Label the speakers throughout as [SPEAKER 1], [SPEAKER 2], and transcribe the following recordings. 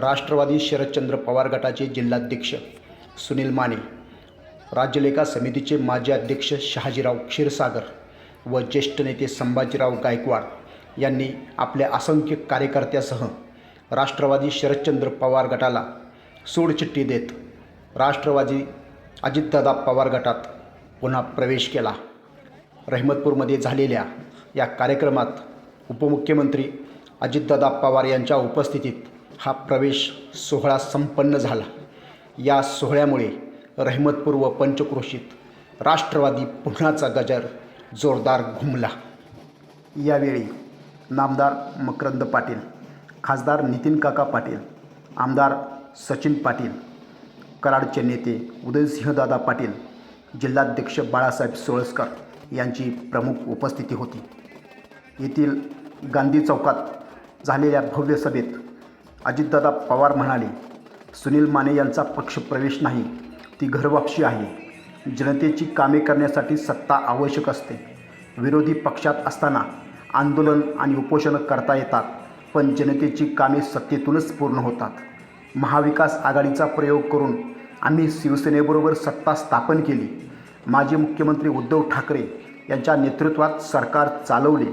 [SPEAKER 1] राष्ट्रवादी शरदचंद्र पवार गटाचे जिल्हाध्यक्ष सुनील माने राज्यलेखा समितीचे माजी अध्यक्ष शहाजीराव क्षीरसागर व ज्येष्ठ नेते संभाजीराव गायकवाड यांनी आपल्या असंख्य कार्यकर्त्यासह राष्ट्रवादी शरदचंद्र पवार गटाला सोडचिठ्ठी देत राष्ट्रवादी अजितदादा पवार गटात पुन्हा प्रवेश केला. रहमतपूरमध्ये झालेल्या या कार्यक्रमात उपमुख्यमंत्री अजितदादा पवार यांच्या उपस्थितीत हा प्रवेश सोहळा संपन्न झाला. या सोहळ्यामुळे रहमतपूर व पंचक्रोशीत राष्ट्रवादी पुन्हाचा गजर जोरदार घुमला. यावेळी नामदार मकरंद पाटील खासदार नितीन काका पाटील आमदार सचिन पाटील कराडचे नेते उदयसिंहदादा पाटील जिल्हाध्यक्ष बाळासाहेब सोळसकर यांची प्रमुख उपस्थिती होती. येथील गांधी चौकात झालेल्या भव्य सभेत अजितदादा पवार म्हणाले सुनील माने यांचा पक्षप्रवेश नाही ती घरवापशी आहे. जनतेची कामे करण्यासाठी सत्ता आवश्यक असते. विरोधी पक्षात असताना आंदोलन आणि उपोषणं करता येतात पण जनतेची कामे सत्तेतूनच पूर्ण होतात. महाविकास आघाडीचा प्रयोग करून आम्ही शिवसेनेबरोबर सत्ता स्थापन केली. माजी मुख्यमंत्री उद्धव ठाकरे यांच्या नेतृत्वात सरकार चालवले.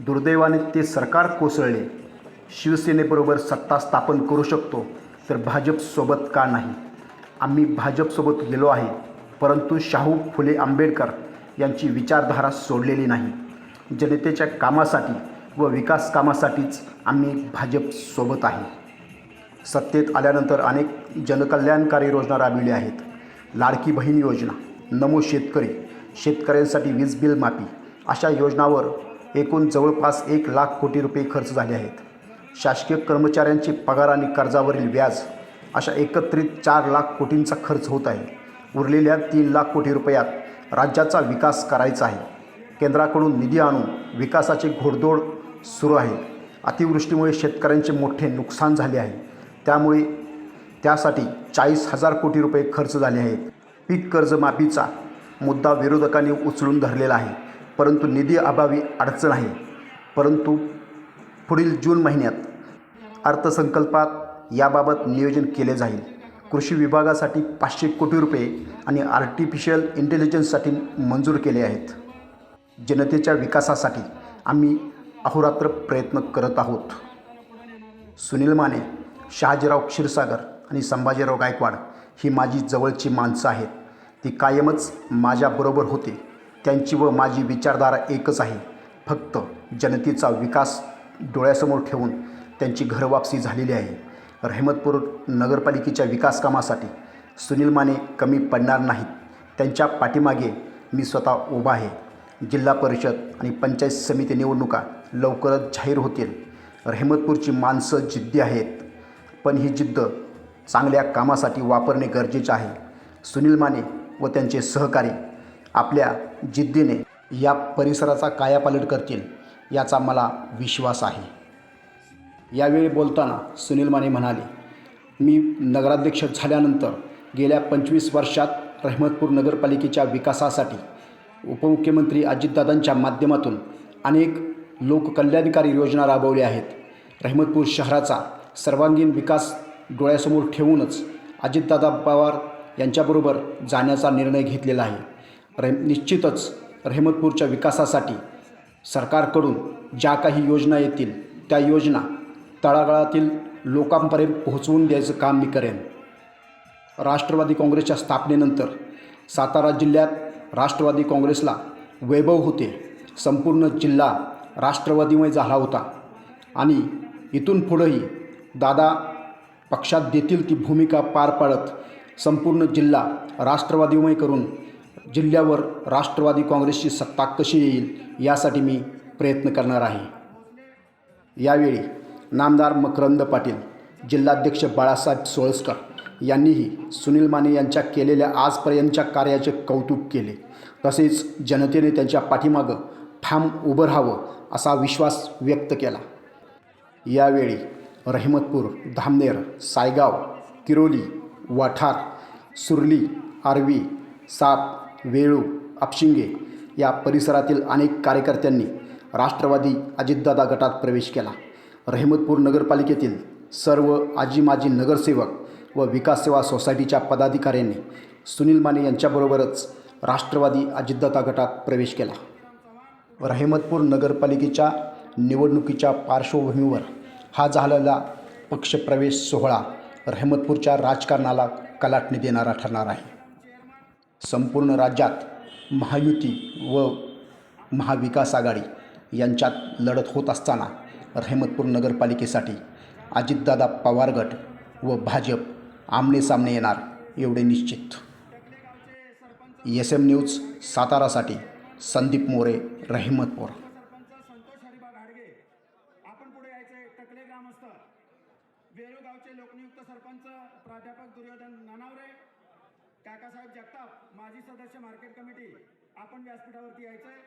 [SPEAKER 1] दुर्दैवाने ते सरकार कोसळले. शिवसेनेबरोबर सत्ता स्थापन करू शकतो तर भाजपसोबत का नाही? आम्ही भाजपसोबत गेलो आहे परंतु शाहू फुले आंबेडकर यांची विचारधारा सोडलेली नाही. जनतेच्या कामासाठी व विकास कामासाठीच आम्ही भाजपसोबत आहे. सत्तेत आल्यानंतर अनेक जनकल्याणकारी योजना राबविल्या आहेत. लाडकी बहीण योजना नमो शेतकरी शेतकऱ्यांसाठी वीज बिल माफी अशा योजनावर एकूण जवळपास एक लाख कोटी रुपये खर्च झाले आहेत. शासकीय कर्मचाऱ्यांचे पगार आणि कर्जावरील व्याज अशा एकत्रित चार लाख कोटींचा खर्च होत आहे. उरलेल्या तीन लाख कोटी रुपयात राज्याचा विकास करायचा आहे. केंद्राकडून निधी आणून विकासाचे घोडदौड सुरू आहे. अतिवृष्टीमुळे शेतकऱ्यांचे मोठे नुकसान झाले आहे. त्यामुळे त्यासाठी चाळीस हजार कोटी रुपये खर्च झाले आहेत. पीक कर्जमाफीचा मुद्दा विरोधकांनी उचलून धरलेला आहे. परंतु निधी अभावी अडचण आहे. परंतु पुढील जून महिन्यात अर्थसंकल्पात याबाबत नियोजन केले जाईल. कृषी विभागासाठी पाचशे कोटी रुपये आणि आर्टिफिशियल इंटेलिजन्ससाठी मंजूर केले आहेत. जनतेच्या विकासासाठी आम्ही अहोरात्र प्रयत्न करत आहोत. सुनील माने शहाजीराव क्षीरसागर आणि संभाजीराव गायकवाड ही माझी जवळची माणसं आहेत. ती कायमच माझ्याबरोबर होते. त्यांची व माझी विचारधारा एकच आहे. फक्त जनतेचा विकास डोळ्यासमोर ठेवून त्यांची घरवापसी झालेली आहे. रहमतपूर नगरपालिकेच्या विकास कामासाठी सुनील माने कमी पडणार नाहीत. त्यांच्या पाठीमागे मी स्वतः उभा आहे. जिल्हा परिषद आणि पंचायत समिती निवडणुका लवकरच जाहीर होतील. रहमतपूरची माणसं जिद्दी आहेत. पण ही जिद्द चांगल्या कामासाठी वापरणे गरजेचे आहे. सुनील माने व त्यांचे सहकारी आपल्या जिद्दीने या परिसराचा कायापालट करतील याचा मला विश्वास आहे. यावेळी बोलताना सुनील माने म्हणाले मी नगराध्यक्ष झाल्यानंतर गेल्या पंचवीस वर्षात रहमतपूर नगरपालिकेच्या विकासासाठी उपमुख्यमंत्री अजितदादांच्या माध्यमातून अनेक लोककल्याणकारी योजना राबवल्या आहेत. रहमतपूर शहराचा सर्वांगीण विकास डोळ्यासमोर ठेवूनच अजितदादा पवार यांच्याबरोबर जाण्याचा निर्णय घेतलेला आहे. रह निश्चितच रहमतपूरच्या विकासासाठी सरकारकडून ज्या काही योजना येतील त्या योजना तळागाळातील लोकांपर्यंत पोहोचवून द्यायचं काम मी करेन. राष्ट्रवादी काँग्रेसच्या स्थापनेनंतर सातारा जिल्ह्यात राष्ट्रवादी काँग्रेसला वैभव होते. संपूर्ण जिल्हा राष्ट्रवादीमय झाला होता. आणि इथून पुढंही दादा पक्षात देतील ती भूमिका पार पाडत संपूर्ण जिल्हा राष्ट्रवादीमय करून जिल्ह्यावर राष्ट्रवादी काँग्रेसची सत्ता कशी येईल यासाठी मी प्रयत्न करणार आहे. यावेळी नामदार मकरंद पाटील जिल्हाध्यक्ष बाळासाहेब सोळसकर यांनीही सुनील माने यांच्या केलेल्या आजपर्यंतच्या कार्याचे कौतुक केले. तसेच जनतेने त्यांच्या पाठीमागं ठाम उभं राहावं असा विश्वास व्यक्त केला. यावेळी रहिमतपूर धामनेर सायगाव किरोली वाठार सुरली आर्वी साप वेळू अपशिंगे या परिसरातील अनेक कार्यकर्त्यांनी राष्ट्रवादी अजितदादा गटात प्रवेश केला. रहमतपूर नगरपालिकेतील सर्व आजी माजी नगरसेवक व विकास सेवा सोसायटीच्या पदाधिकाऱ्यांनी सुनील माने यांच्याबरोबरच राष्ट्रवादी अजितदादा गटात प्रवेश केला. रहमतपूर नगरपालिकेच्या निवडणुकीच्या पार्श्वभूमीवर हा झालेला पक्षप्रवेश सोहळा रहमतपूरच्या राजकारणाला कलाटणी देणारा ठरणार आहे. संपूर्ण राज्यात महायुती व महाविकास आघाडी यांच्यात लढत होत असताना रहमतपूर नगरपालिकेसाठी अजितदादा पवार गट व भाजप आमनेसामने येणार एवढे निश्चित. एस एम न्यूज सातारासाठी संदीप मोरे रहमतपूर.
[SPEAKER 2] सरपंच लोकनियुक्त सरपंच प्राध्यापक दुर्योधन नानावरे काकासाहेब जगताप माजी सदस्य मार्केट कमिटी आपण व्यासपीठावरती यायचंय